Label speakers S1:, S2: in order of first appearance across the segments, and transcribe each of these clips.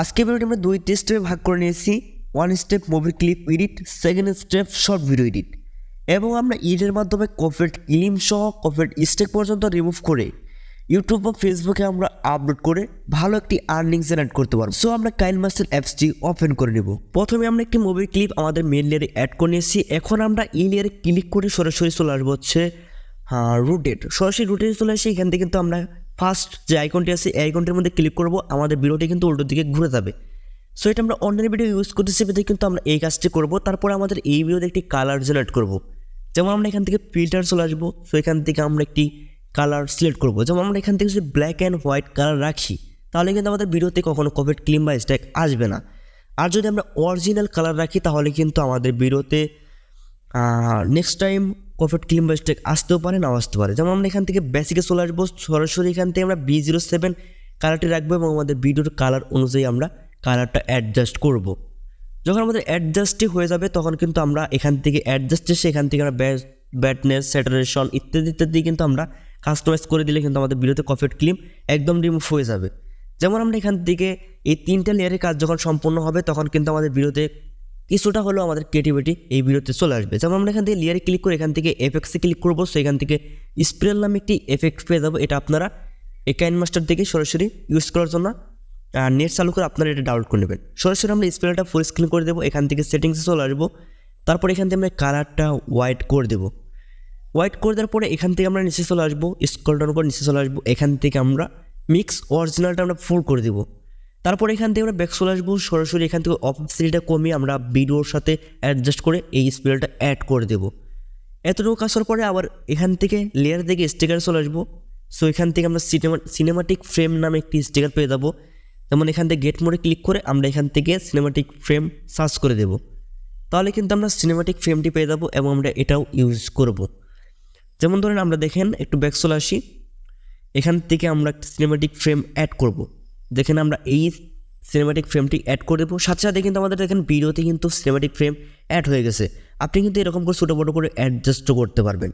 S1: আজকে ভিডিওটি আমরা দুইটি স্টেপে ভাগ করে নিয়েছি। One step movie clip edit second step short video edit এবং আমরা এডিটের মাধ্যমে কফেট ক্লিম সহ কফেট স্টেক পর্যন্ত রিমুভ করে ইউটিউব বা ফেসবুকে আমরা আপলোড করে ভালো একটি আর্নিং জেনারেট করতে পারব। সো আমরা কাইন মাস্টার অ্যাপসটি ওপেন করে নেব। প্রথমে আমরা একটি মুভি ক্লিপ আমাদের মেন লেয়ারে অ্যাড করে নিয়েছি। এখন আমরা এই লেয়ারে ক্লিক করে সরাসরি চলে আসব হচ্ছে হ্যাঁ রুটেড সরাসরি রুটেড চলে আসি এখান থেকে কিন্তু আমরা ফার্স্ট যে আইকনটি আছে, এই আইকনটির মধ্যে ক্লিক করব, আমাদের ভিডিওটি কিন্তু উল্টো দিকে ঘুরে যাবে। সো এটা আমরা অন্যের ভিডিও ইউজ করতেছি বেঁধে কিন্তু আমরা এই কাজটি করব। তারপর আমাদের এই ভিডিওতে একটি কালার জেনারেট করব। যেমন আমরা এখান থেকে ফিল্টার চলে আসব সো এখান থেকে আমরা একটি কালার সিলেক্ট করব। যেমন আমরা এখান থেকে যদি ব্ল্যাক অ্যান্ড হোয়াইট কালার রাখি, তাহলে কিন্তু আমাদের ভিডিওতে কখনো কভেট ক্লিম বা স্ট্যাক আসবে না। আর যদি আমরা অরিজিনাল কালার রাখি, তাহলে কিন্তু আমাদের ভিডিওতে নেক্সট টাইম কফেট ক্লিম বা স্টেক আসতেও পারে, নাও আসতে পারে যেমন আমরা এখান থেকে বেসিকে চলে আসব, সরাসরি এখান থেকে আমরা বি জিরো সেভেন কালারটি রাখব এবং আমাদের ভিডিওর কালার অনুযায়ী আমরা কালারটা অ্যাডজাস্ট করব। যখন আমাদের অ্যাডজাস্টই হয়ে যাবে, তখন কিন্তু আমরা এখান থেকে অ্যাডজাস্ট এসে এখান থেকে আমরা ব্যাস ব্যাটনেস স্যাটারেশন ইত্যাদি ইত্যাদি কিন্তু আমরা কাস্টমাইজ করে দিলে কিন্তু আমাদের ভিডিওতে কফেট ক্লিম একদম রিমুভ হয়ে যাবে যেমন আমরা এখান থেকে এই তিনটা লেয়ারের কাজ যখন সম্পূর্ণ হবে, তখন কিন্তু আমাদের ভিডিওতে কিছুটা হলেও আমাদের ক্রিয়েটিভিটি এই ভিডিওতে চলে আসবে। যেমন আমরা এখান থেকে লেয়ারে ক্লিক করে এখান থেকে এফেক্টসে ক্লিক করব সো এখান থেকে স্প্রেল নামে একটি এফেক্ট পেয়ে যাব, এটা আপনারা এই কাইন মাস্টার থেকে সরাসরি ইউজ করার জন্য নেট চালু করে আপনারা এটা ডাউনলোড করে নেবেন। সরাসরি আমরা স্প্রেলটা ফুল স্ক্রিন করে দেবো, এখান থেকে সেটিংসে চলে আসব, তারপর এখান থেকে আমরা কালারটা হোয়াইট করে দেবো। হোয়াইট করে দেওয়ার পরে এখান থেকে আমরা নিচে চলে আসব স্কল ডাউন করে নিচে চলে আসব, এখান থেকে আমরা মিক্স অরিজিনালটা আমরা ফুল করে দেবো। তারপর এখান থেকে আমরা ব্যাক চলে আসব। সরাসরি এখান থেকে অফ অপসিটিটা কমিয়ে আমরা ভিডিওর সাথে অ্যাডজাস্ট করে এই স্পেলটা অ্যাড করে দেবো। এতটুকু কাজ করার পরে আবার এখান থেকে লেয়ার থেকে স্টিকার চলে আসব। সো এখান থেকে আমরা সিনেমা সিনেমাটিক ফ্রেম নামে একটি স্টিকার পেয়ে যাব। যেমন এখান থেকে গেট মোড়ে ক্লিক করে আমরা এখান থেকে সিনেমাটিক ফ্রেম সার্চ করে দেবো। তাহলে কিন্তু আমরা সিনেমাটিক ফ্রেমটি পেয়ে যাব এবং আমরা এটাও ইউজ করব। যেমন ধরেন আমরা দেখেন একটু ব্যাক চলে আসি। এখান থেকে আমরা একটা সিনেমাটিক ফ্রেম অ্যাড করব। দেখেন আমরা এই সিনেমাটিক ফ্রেমটি অ্যাড করে দেবো। সাথে সাথে কিন্তু আমাদের দেখেন ভিডিওতে কিন্তু সিনেমাটিক ফ্রেম অ্যাড হয়ে গেছে। আপনি কিন্তু এরকম করে ছোটো বড়ো করে অ্যাডজাস্টও করতে পারবেন।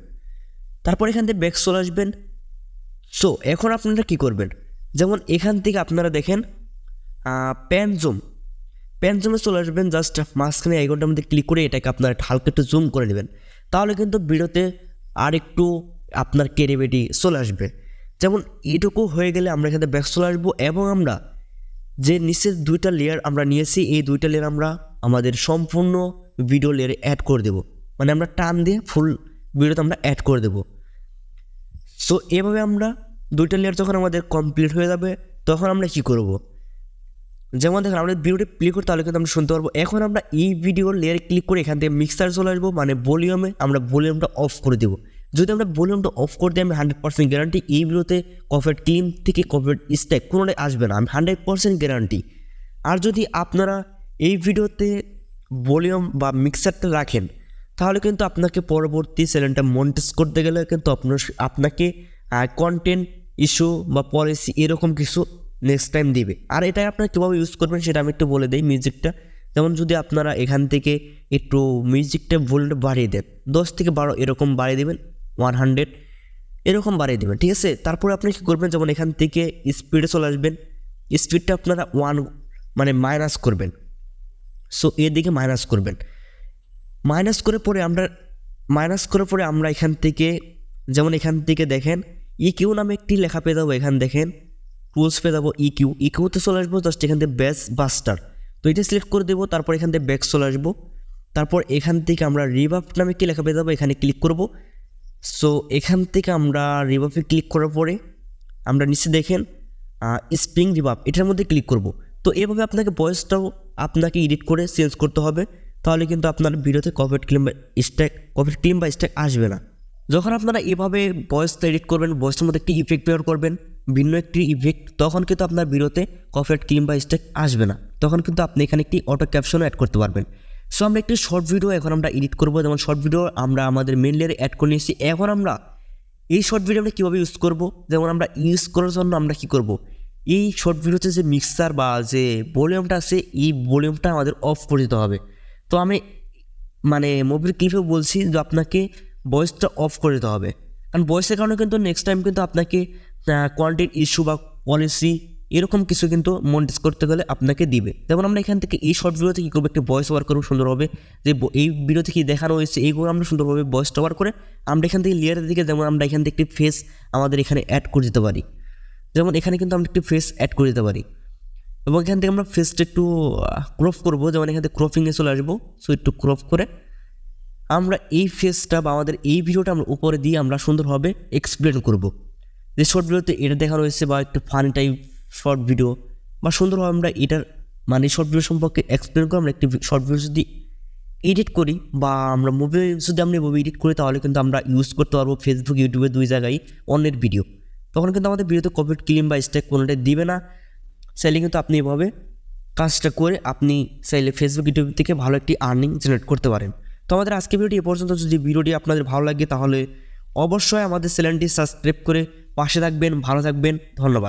S1: তারপর এখান থেকে ব্যাক চলে আসবেন। সো এখন আপনারা কী করবেন? যেমন এখান থেকে আপনারা দেখেন প্যান জুম প্যান জুমে চলে আসবেন জাস্ট মাঝখানে এক আইকনটার মধ্যে ক্লিক করে এটাকে আপনারা হালকা একটু জুম করে নেবেন। তাহলে কিন্তু ভিডিওতে আর একটু আপনার ক্রিয়েটিভিটি চলে আসবে। যেমন এটুকু হয়ে গেলে আমরা এখানে ব্যাক চলে আসব এবং আমরা যে নিচের দুইটা লেয়ার আমরা নিয়েছি, এই দুইটা লেয়ার আমরা আমাদের সম্পূর্ণ ভিডিও লেয়ারে অ্যাড করে দেবো। মানে আমরা টান দিয়ে ফুল ভিডিওতে আমরা অ্যাড করে দেবো। সো এভাবে আমরা দুইটা লেয়ার যখন আমাদের কমপ্লিট হয়ে যাবে, তখন আমরা কী করব? যেমন দেখেন আমরা ভিডিওটি প্লে করি তাহলে কিন্তু আমরা শুনতে পারব। এখন আমরা এই ভিডিওর লেয়ারে ক্লিক করে এখান থেকে মিক্সার চলে আসব মানে ভলিউমে আমরা ভলিউমটা অফ করে দেবো। যদি আমরা ভলিউমটা অফ করে দিই, আমি হান্ড্রেড পার্সেন্ট গ্যারান্টি এই ভিডিওতে কফেট ক্লিম থেকে কফেট স্ট্যাক কোনোটাই আসবে না। আমি হান্ড্রেড পার্সেন্ট গ্যারান্টি আর যদি আপনারা এই ভিডিওতে ভলিউম বা মিক্সারটা রাখেন, তাহলে কিন্তু আপনাকে পরবর্তী চ্যানেলটা মনিটাইজ করতে গেলে কিন্তু আপনার আপনাকে কন্টেন্ট ইস্যু বা পলিসি এরকম কিছু নেক্সট টাইম দিবে। আর এটা আপনারা কীভাবে ইউজ করবেন সেটা আমি একটু বলে দিই মিউজিকটা যেমন যদি আপনারা এখান থেকে একটু মিউজিকটা ভুলটা বাড়িয়ে দেন, দশ থেকে বারো এরকম বাড়িয়ে দেবেন ওয়ান হান্ড্রেড এরকম বাড়িয়ে দেবেন, ঠিক আছে? তারপরে আপনি কী করবেন? যেমন এখান থেকে স্পিডে চলে আসবেন স্পিডটা আপনারা ওয়ান মানে মাইনাস করবেন। সো এদিকে মাইনাস করবেন। মাইনাস করে পরে আমরা মাইনাস করে পরে আমরা এখান থেকে, যেমন এখান থেকে দেখেন ই কিউ নামে একটি লেখা পেয়ে যাব, এখান দেখেন টুলস পেয়ে যাব ই কিউ ই কিউতে চলে আসব জাস্ট এখান থেকে ব্যাস বাস্টার তো এটা সিলেক্ট করে দেবো, তারপর এখান থেকে ব্যাক চলে আসব। তারপর এখান থেকে আমরা রিভাব নামে কি লেখা পেয়ে যাব, এখানে ক্লিক করব। সো এখান থেকে আমরা রিভাবে ক্লিক করার পরে আমরা নিচে দেখেন স্প্রিং রিভাব এটার মধ্যে ক্লিক করব। তো এভাবে আপনাকে ভয়েসটাও আপনাকে এডিট করে চেঞ্জ করতে হবে, তাহলে কিন্তু আপনার ভিডিওতে কভার ক্লিম বা স্ট্যাক কভার ক্লিম বা স্ট্যাক আসবে না। যখন আপনারা এভাবে ভয়েসটা এডিট করবেন ভয়েসের মধ্যে একটি ইফেক্ট ব্যবহার করবেন, ভিন্ন একটি ইফেক্ট তখন কিন্তু আপনার ভিডিওতে কফেট ক্লিম বা স্ট্যাক আসবে না। তখন কিন্তু আপনি এখানে একটি অটো ক্যাপশনও অ্যাড করতে পারবেন। সো আমরা একটি শর্ট ভিডিও এখন আমরা এডিট করব। যেমন শর্ট ভিডিও আমরা আমাদের মেন লেয়ারে অ্যাড করে নিয়েছি। এখন আমরা এই শর্ট ভিডিও আমরা কীভাবে ইউজ করব? যেমন আমরা ইউজ করার জন্য আমরা কী করব? এই শর্ট ভিডিওতে যে মিক্সার বা যে ভলিউমটা আছে, এই ভলিউমটা আমাদের অফ করে দিতে হবে। তো আমি মানে মুভির ক্লিপে বলছি যে আপনাকে ভয়েসটা অফ করে দিতে হবে। কারণ ভয়েসের কারণে কিন্তু নেক্সট টাইম কিন্তু আপনাকে কোয়ালিটির ইস্যু বা পলিসি এরকম কিছু কিন্তু মনিটাইজ করতে গেলে আপনাকে দিবে। যেমন আমরা এখান থেকে এই শর্ট ভিডিওতে কী করব? একটি ভয়েস ওভার করব সুন্দরভাবে যে এই ভিডিওতে কী দেখানো হয়েছে, এইগুলো আমরা সুন্দরভাবে ভয়েস ওভার করে আমরা এখান থেকে লেয়ারের দিকে যেমন আমরা এখান থেকে একটি ফেস আমাদের এখানে অ্যাড করে দিতে পারি। যেমন এখানে কিন্তু আমরা একটি ফেস অ্যাড করে দিতে পারি। এবং এখান থেকে আমরা ফেসটা একটু ক্রপ করব। যেমন এখান থেকে ক্রপিংয়ে চলে আসব। সো একটু ক্রপ করে আমরা এই ফেসটা বা আমাদের এই ভিডিওটা আমরা উপরে দিয়ে আমরা সুন্দরভাবে এক্সপ্লেন করব। যে শর্ট ভিডিওতে এটা দেখানো হয়েছে বা একটু ফানি টাইপ শর্ট ভিডিও বা সুন্দরভাবে আমরা এটার মানে শর্ট ভিডিও সম্পর্কে এক্সপ্লেন করে আমরা একটি শর্ট ভিডিও যদি এডিট করি বা আমরা মুভি যদি আমরা মুভি এডিট করি, তাহলে কিন্তু আমরা ইউজ করতে পারব ফেসবুক ইউটিউবে দুই জায়গায় অন্যের ভিডিও তখন কিন্তু আমাদের ভিডিওতে কপিড ক্লিম বা স্টেক কোনোটাই দিবে না। চাইলে কিন্তু আপনি এভাবে কাজটা করে আপনি চাইলে ফেসবুক ইউটিউব থেকে ভালো একটি আর্নিং জেনারেট করতে পারেন। তো আমাদের আজকে ভিডিওটি এ পর্যন্ত। যদি ভিডিওটি আপনাদের ভালো লাগে, তাহলে অবশ্যই আমাদের চ্যানেলটি সাবস্ক্রাইব করে পাশে থাকবেন, ভালো থাকবেন। ধন্যবাদ।